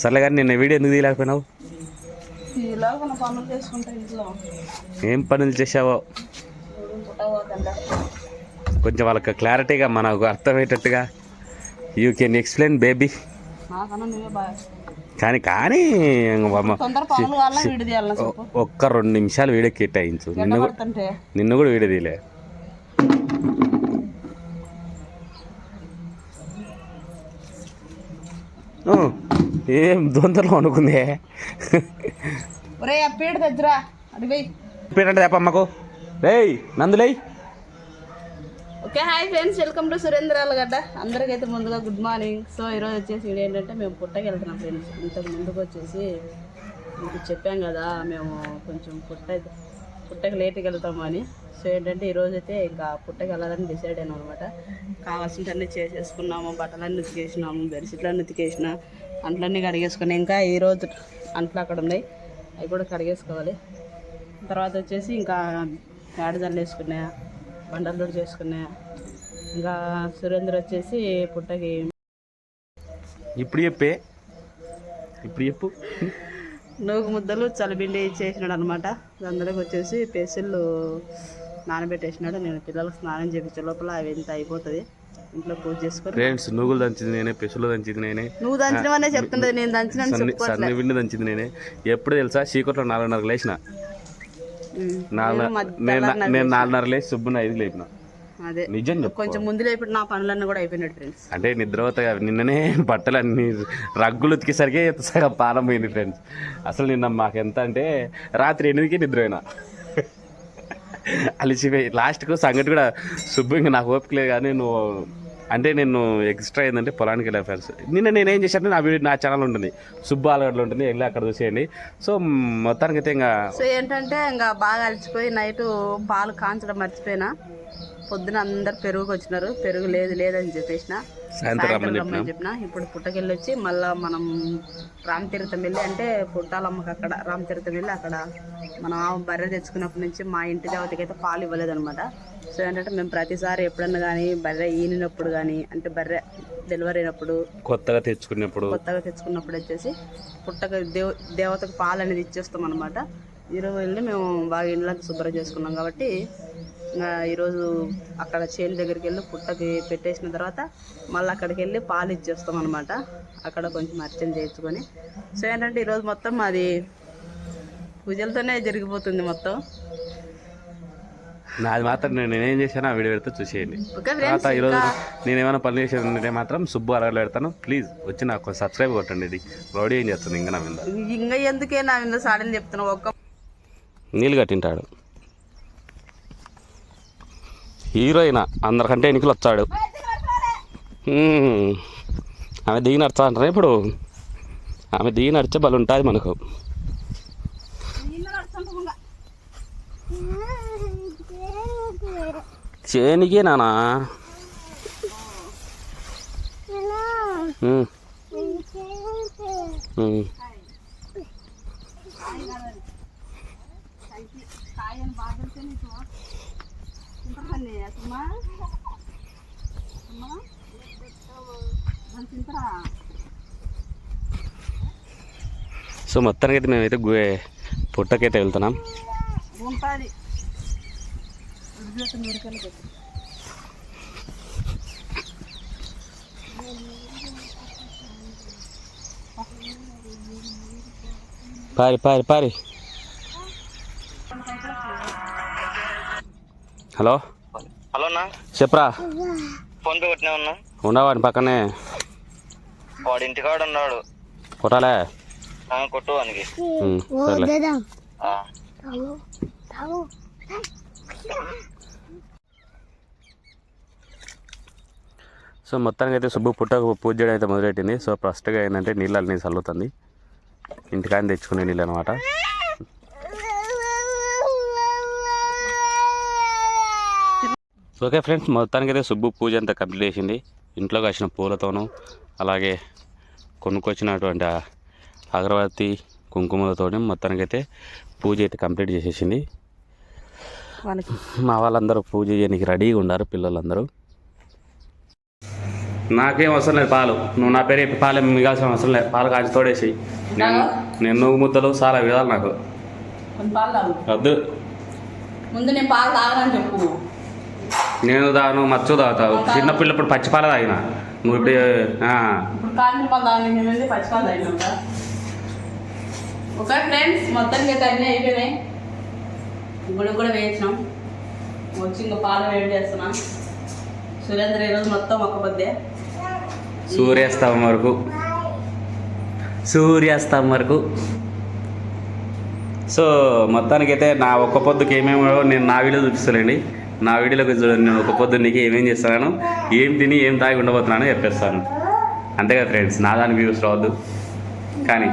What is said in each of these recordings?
సర్లే కానీ నిన్న వీడియో ఎందుకు తీయలేకపోయినావు? ఏం పనులు చేసావో కొంచెం వాళ్ళకి క్లారిటీగా మనకు అర్థమయ్యేటట్టుగా యూ కెన్ ఎక్స్ప్లెయిన్ బేబీ కానీ కానీ ఒక్క రెండు నిమిషాలు వీడియో కేటాయించు నిన్ను నిన్ను కూడా వీడియో తీయలే. ఏం దొందరలో అనుకుందే. ఒరే ఆ పీడ అడిగి చెప్పమ్మకు రేయ్ నందులై okay hi friends welcome to సురేంద్రాల గడ్డ. అందరికైతే ముందుగా గుడ్ మార్నింగ్. సో ఈరోజు వచ్చేసి ఏంటంటే మేము పుట్టకి వెళ్తున్నాం ఫ్రెండ్స్. ఇంతకు ముందుకు వచ్చేసి మీకు చెప్పాం కదా మేము కొంచెం పుట్ట పుట్టకి లేట్కి వెళ్తాము అని. సో ఏంటంటే ఈరోజు అయితే ఇంకా పుట్టకి వెళ్ళాలని డిసైడ్ అయినాం అనమాట కావాల్సినవన్నీ చేసేసుకున్నాము బట్టలన్నీ ఉతికేసినాము బెడ్షీట్లన్నీ ఉతికేసిన అంట్లన్నీ కడిగేసుకుని ఇంకా ఈరోజు అంట్లు అక్కడ ఉన్నాయి. అవి కూడా కడిగేసుకోవాలి. తర్వాత వచ్చేసి ఇంకా పేడ జల్లేసుకున్నా బండలు దొడ్డు చేసుకున్నా ఇంకా సురేంద్ర వచ్చేసి పుట్టకి ఇప్పుడు చెప్పే ఇప్పుడు చెప్పు. నూగు ముద్దలు చలిపిండి చేసినాడు అనమాట అందులోకి వచ్చేసి పెసిళ్ళు నానబెట్టేసినాడు. నేను పిల్లలకు స్నానం చేపించే లోపల అవి ఎంత అయిపోతుంది. ఇంట్లో పూజ చేసుకొని ఫ్రెండ్స్ నువ్వులు దంచింది నేనే పెసులు దంచింది నేనే. నువ్వు దంచినవనే చెప్తుండదు నేను దంచిన సన్ని విండి దంచింది నేనే. ఎప్పుడు తెలుసా? చీకట్లో నాలుగున్నరకు లేచిన. నేను నేను నాలుగున్నర లేచి సుబ్బున ఐదు లేపిన. అదే. నిజం కొంచెం ముందు లేపి నా పనులన్నీ కూడా అయిపోయినాడు ఫ్రెండ్స్ అంటే నిద్రపోతా నిన్ననే బట్టలు అన్ని రగ్గులు ఉతికేసరికి సగం పానం పోయింది ఫ్రెండ్స్ అసలు నిన్న మాకు ఎంత అంటే రాత్రి ఎనిమిదికి నిద్రపోయినా అలిసిపోయి. లాస్ట్కు సంగతి కూడా సుబ్బు ఇంకా నాకు ఓపిక లేదు కానీ నువ్వు అంటే నేను ఎక్స్ట్రా ఏంటంటే పొలానికి వెళ్ళా ఫ్రెండ్స్. నిన్న నేనేం చేశాను నా వీడియో నా ఛానల్ ఉంటుంది. సుబ్బు ఆలగడ్డలో ఉంటుంది. వెళ్ళి అక్కడ చూసేయండి. సో మొత్తానికి అయితే ఇంకా సో ఏంటంటే ఇంకా బాగా అలిసిపోయి నైట్ పాలు కాంచడం మర్చిపోయినా. పొద్దున అందరు పెరుగుకి వచ్చినారు పెరుగు లేదు లేదని చెప్పేసిన. సాయంత్రం రమ్మని చెప్పిన? ఇప్పుడు పుట్టకెళ్ళి వచ్చి మళ్ళా మనం రామతీర్థం వెళ్ళి అంటే పుట్టాలమ్మకి అక్కడ రామతీర్థం వెళ్ళి అక్కడ మనం ఆవు బర్రె తెచ్చుకున్నప్పటి నుంచి మా ఇంటి దేవతకి అయితే పాలు ఇవ్వలేదన్నమాట. సో ఏంటంటే మేము ప్రతిసారి ఎప్పుడన్నా కానీ బర్రె ఈనినప్పుడు కానీ అంటే బర్రె డెలివరీ అయినప్పుడు కొత్తగా తెచ్చుకున్నప్పుడు. కొత్తగా తెచ్చుకున్నప్పుడు వచ్చేసి పుట్టక దేవ దేవతకు పాలు అనేది ఇచ్చేస్తాం అనమాట ఈరోజు వెళ్ళి మేము బాగా ఇండ్లకు శుభ్రం చేసుకున్నాం కాబట్టి ఈరోజు అక్కడ చేను దగ్గరికి వెళ్ళి పుట్టకి పెట్టేసిన తర్వాత మళ్ళీ అక్కడికి వెళ్ళి పాలు ఇచ్చేస్తాం అనమాట అక్కడ కొంచెం అర్చన చేయించుకొని. సో ఏంటంటే ఈరోజు మొత్తం మాది పూజలతోనే జరిగిపోతుంది మొత్తం. నాది మాత్రం నేను నేనేం చేశానో ఆ వీడియో పెడితే చూసేయండి. తర్వాత ఈరోజు నేను ఏమైనా పనులు చేసేది ఉంటే మాత్రం సుబ్బు అరగలు పెడతాను. ప్లీజ్ వచ్చి నాకు సబ్స్క్రైబ్ కొట్టండి ఇది. రౌడీ ఏం చేస్తుంది ఇంకా నా మీద? ఇంకా ఎందుకే నా మీద సాడని చెప్తున్నావు? ఒక్క నీళ్ళు కట్టింటాడు. హీరోయిన్ అందరికంటే ఎన్నికలు వచ్చాడు ఆమె దిగి నడుచా అంటారా ఇప్పుడు? ఆమె దిగి నడిచే బలు ఉంటుంది మనకు. చేనికి నానా? హ్మ్. హ్మ్. సో మొత్తానికి అయితే మేమైతే గు పుట్టకైతే వెళ్తున్నాం. ఉంటుంది. పారి పారి పారి. హలో? హలో అన్న. చెప్పరా. ఫోన్ పే కొట్టినా ఉన్నా ఉండవాడి పక్కనే? వాడు ఇంటికాడ ఉన్నాడు. కొట్టాలే. కొట్టు వానికి. సర్లే. సో మొత్తానికి అయితే సుబ్బు పుట్టకు పూజ చేయడం అయితే మొదలెట్టింది. సో ఫస్ట్గా ఏంటంటే నీళ్ళు అన్నీ చల్లుతుంది. ఇంటికాయని తెచ్చుకునే నీళ్ళు అనమాట ఓకే ఫ్రెండ్స్ మొత్తానికి అయితే సుబ్బు పూజ అంతా కంప్లీట్ చేసింది. ఇంట్లో కాసిన పూలతోనూ అలాగే కొనుక్కొచ్చినటువంటి అగరబత్తి కుంకుమలతోని మొత్తానికైతే పూజ అయితే కంప్లీట్ చేసేసింది. మా వాళ్ళందరూ పూజ చేయడానికి రెడీగా ఉన్నారు పిల్లలందరూ. నాకేం అవసరం లేదు పాలు. నువ్వు నా పేరు చెప్పి పాలు మిగాల్సిన అవసరం లేదు. పాలు కాచి తోడేసి నేను నేను నువ్వు ముద్దలు చాలా విధాలు నాకు. వద్దు. ముందు నేను పాలు తాగనని చెప్పు. నేను తాను మచ్చు తాగుతావు. చిన్నపిల్లప్పుడు పచ్చి పాలు తాగిన. నువ్వు ఇప్పుడు ఇప్పుడు పచ్చిపాలు ఓకే ఫ్రెండ్స్ మొత్తానికి అయితే అన్నీ అయిపోయినాయి. గుడి కూడా వేయించినాం. వచ్చి ఇంకా పాలు వేడి చేస్తున్నాం. సురేంద్ర ఈరోజు మొత్తం ఒక్క పొద్దే. సూర్యాస్తం వరకు. సూర్యాస్తం వరకు. సో మొత్తానికైతే నా ఒక్క పొద్దుకి ఏమేమో నేను నా వీడియో చూపిస్తానండి నా వీడియోలోకి చూడండి నేను ఒక పొద్దు నీకు ఏమేం చేస్తున్నాను ఏం తిని ఏం తాగి ఉండబోతున్నానో చెప్పేస్తాను. అంతే కదా ఫ్రెండ్స్ నా దాని వ్యూస్ రావద్దు. కానీ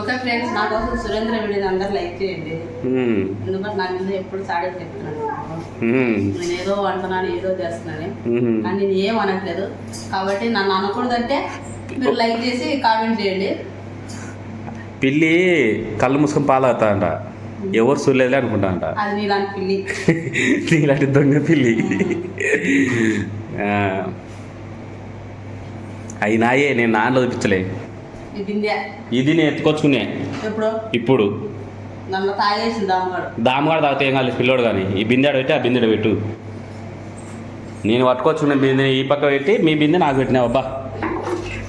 ఓకే ఫ్రెండ్స్ నా కోసం సురేంద్ర అందరు లైక్ చేయండి. మ్మ్. ఎందుకంటే నా మీద ఎప్పుడు చెప్తున్నాను. నేను ఏదో అంటున్నాను ఏదో చేస్తున్నాను. కానీ నేను ఏం అనట్లేదు. కాబట్టి నన్ను అనకూడదంటే మీరు లైక్ చేసి కామెంట్ చేయండి. పిల్లి కళ్ళు మూసుకొని పాలు అవుతాయంట ఎవరు చూడలేదులే అనుకుంటా అంట అది నీలాంటి దొంగ పిల్లి. అవి నాయే నేను నాన్నలో చూపించలే ఇది నేను ఎత్తుకొచ్చుకునే. ఇప్పుడు. నన్ను దామగాడు. తాగితే ఏం కాలేదు పిల్లోడు కానీ. ఈ బిందెడు పెట్టి ఆ బిందెడు పెట్టు. నేను పట్టుకొచ్చుకున్న బిందెని ఈ పక్క పెట్టి మీ బిందె నాకు పెట్టినావు అబ్బా.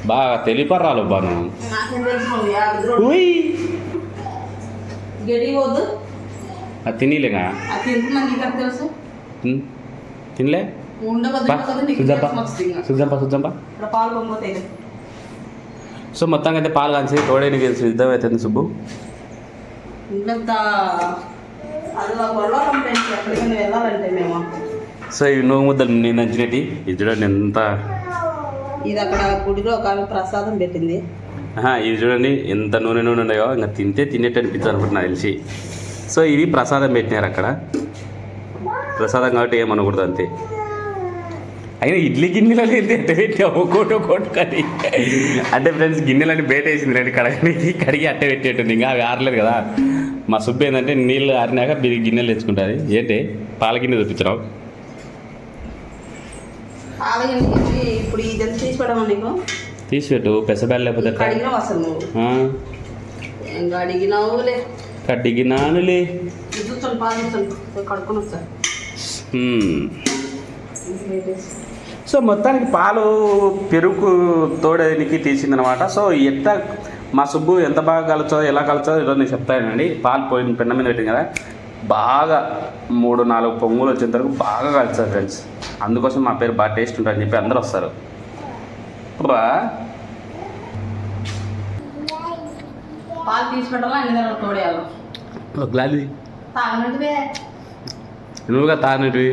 బాగా తెలియపర్రాలు అబ్బా నువ్వు నాకేం తెలుసు యాభై ఉయ్. గడి వద్దు అది తినలేగా అది తింటున్నా ఉమ్. తినలే సుజంప. సుజంప సుజంప సో మొత్తంగా అయితే పాలు తోడేనికి సిద్ధం అవుతుంది సుబ్బు సో ఇవి నువ్వు ముద్దలు నేను ఇది చూడండి ఎంత ఇది అక్కడ గుడిలో ఒక ప్రసాదం పెట్టింది ఇవి చూడండి ఎంత నూనె నూనె ఉన్నాయో ఇంకా తింటే తినేట్టు అనిపించాలి అనుకుంటున్నా తెలిసి. సో ఇవి ప్రసాదం పెట్టినారు అక్కడ. ప్రసాదం కాబట్టి ఏమనకూడదు అంతే. అయినా ఇడ్లీ గిన్నెలలో ఏంటి ఎట్ట పెట్టావు ఒక్కోటి ఒక్కోటి కానీ అంటే ఫ్రెండ్స్ గిన్నెలని బయట వేసింది రండి కడగడానికి కడిగి అట్టే పెట్టేటుంది ఇంకా అవి ఆరలేదు కదా. మా సుబ్బు ఏంటంటే నీళ్ళు ఆరినాక మీరు గిన్నెలు తెచ్చుకుంటుంది. ఏంటి? పాల గిన్నె చూపించడం ఇప్పుడు ఇదంతా తీసుకోవడం నీకు? తీసిపెట్టు పెసబెల్ల లేకపోతే కడిగినానులే. హ్మ్. సో మొత్తానికి పాలు పెరుగు తోడడానికి తీసిందనమాట సో ఎంత మా సుబ్బు ఎంత బాగా కలచో ఎలా కలచో ఈరోజు నేను చెప్తానండి. పాలు పోయిన పెన్న మీద పెట్టింది కదా బాగా మూడు నాలుగు పొంగులు వచ్చేంత వరకు బాగా కలుస్తారు ఫ్రెండ్స్. అందుకోసం మా పేరు బాగా టేస్ట్ ఉంటుందని చెప్పి అందరూ వస్తారు. బా పాలు తీసి పెట్టాలా అన్ని దగ్గర తోడేయాలి ఒక గ్లాస్ తాగనట్టువే. నువ్వుగా తాగినవి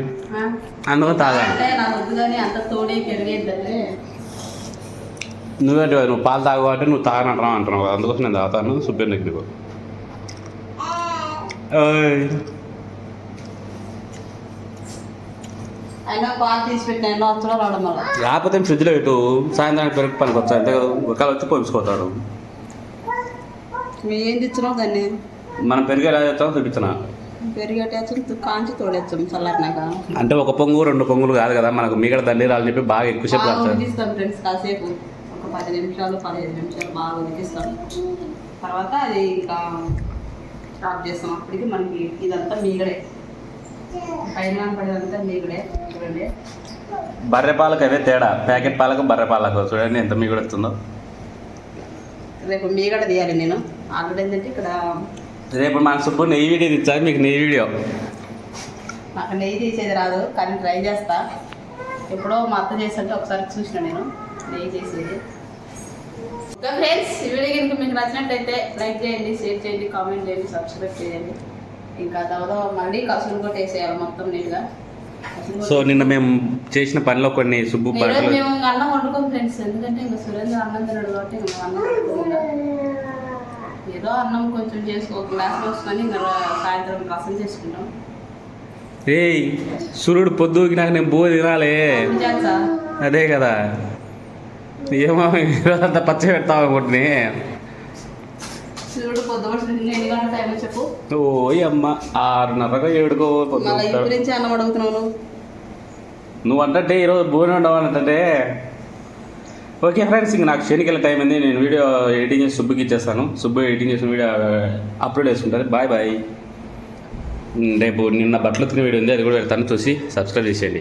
అందుకని తాగా. అంటే నాకు వద్దు కానీ అంత తోడే నువ్వేంటి నువ్వు పాలు తాగు అంటే నువ్వు తాగనంటున్నావు అంటున్నావు. అందుకోసం నేను తాగుతాను. సుబ్బేన్ దగ్గరికి అయినా పాలు తీసి పెట్టిన ఎన్నో వచ్చలో రావడం వల్ల. లేకపోతే ఫ్రిడ్జ్లో పెట్టు. సాయంత్రానికి పెరుగు పనికి వచ్చా? అంతే ఒకవేళ వచ్చి పోయించుకోతాడు. మేము ఏం తెచ్చినావు దాన్ని? మనం పెరుగు ఎలా చేస్తామో చూపించిన. పెరిగేటచ్చు కాంచి తోడేచ్చాం చల్లారినాక. అంటే ఒక పొంగు రెండు పొంగులు కాదు కదా. మనకు మిగతా దండి రాలని చెప్పి బాగా ఎక్కువసేపు ఉడికిస్తాం ఫ్రెండ్స్ కాసేపు. ఒక పది నిమిషాలు పదిహేను నిమిషాలు బాగా ఉడికిస్తాం. తర్వాత అది ఇంకా స్టార్ట్ చేస్తాం. అప్పటికి మనకి ఇదంతా మీగడే. పైన పడేదంతా మీగడే. చూడండి. బర్రె పాలకు అవే తేడా. ప్యాకెట్ పాలకు బర్రె పాలకు. చూడండి ఎంత మిగుడు వస్తుందో. రేపు మీగడ తీయాలి నేను. ఆల్రెడీ ఏంటంటే ఇక్కడ రేపు మన సుబ్బు నెయ్యి వీడియో ఇచ్చాను మీకు నెయ్యి వీడియో. నాకు నెయ్యి తీసేది రాదు కానీ ట్రై చేస్తా. ఎప్పుడో మా అత్త చేస్తుంటే ఒకసారి చూసిన నేను. నెయ్యి చేసేది ఓకే ఫ్రెండ్స్ ఈ వీడియో కనుక మీకు నచ్చినట్టయితే లైక్ చేయండి షేర్ చేయండి కామెంట్ చేయండి సబ్స్క్రైబ్ చేయండి. ఇంకా తర్వాత మళ్ళీ కసులు కూడా వేసేయాలి మొత్తం నీట్గా. సో నిన్న మేము చేసిన పనిలో కొన్ని సుబ్బు ఈరోజు బట్టలు మేము ఇంకా అన్నం వండుకోం ఫ్రెండ్స్. ఎందుకంటే ఇంకా సురేంద్ర అన్నం తినడు కాబట్టి ఇంకా అన్నం వండుకోం ఇంకా. ఏదో అన్నం కొంచెం చేసుకో ఒక గ్లాస్ పోసుకొని ఇంకా సాయంత్రం రసం చేసుకుంటాం. ఏయ్ సూర్యుడు పొద్దుకి నాకు నేను బో తినాలే. అదే కదా. ఏమో ఈరోజంతా పచ్చ పెడతావు అనుకుంటుని సూర్యుడు పొద్దుపడి ఎన్ని గంటల టైం చెప్పు. ఓయ్ అమ్మ ఆరున్నరగా ఏడుకో పొద్దు మళ్ళీ ఇప్పుడు నుంచి అన్నం అడుగుతున్నావు నువ్వు? నువ్వు అంటే ఈరోజు భూమి ఉండవాలంటే ఓకే ఫ్రెండ్స్ ఇంక నాకు శనికెళ్ళ టైం అయింది నేను వీడియో ఎడిటింగ్ చేసి సుబ్బుకి ఇచ్చేస్తాను. సుబ్బు ఎడిటింగ్ చేసిన వీడియో అప్లోడ్ చేసుకుంటారు. Bye bye. రేపు నిన్న బట్టలు ఉతికిన వీడియో ఉంది అది కూడా పెడతాను చూసి సబ్స్క్రైబ్ చేసేయండి.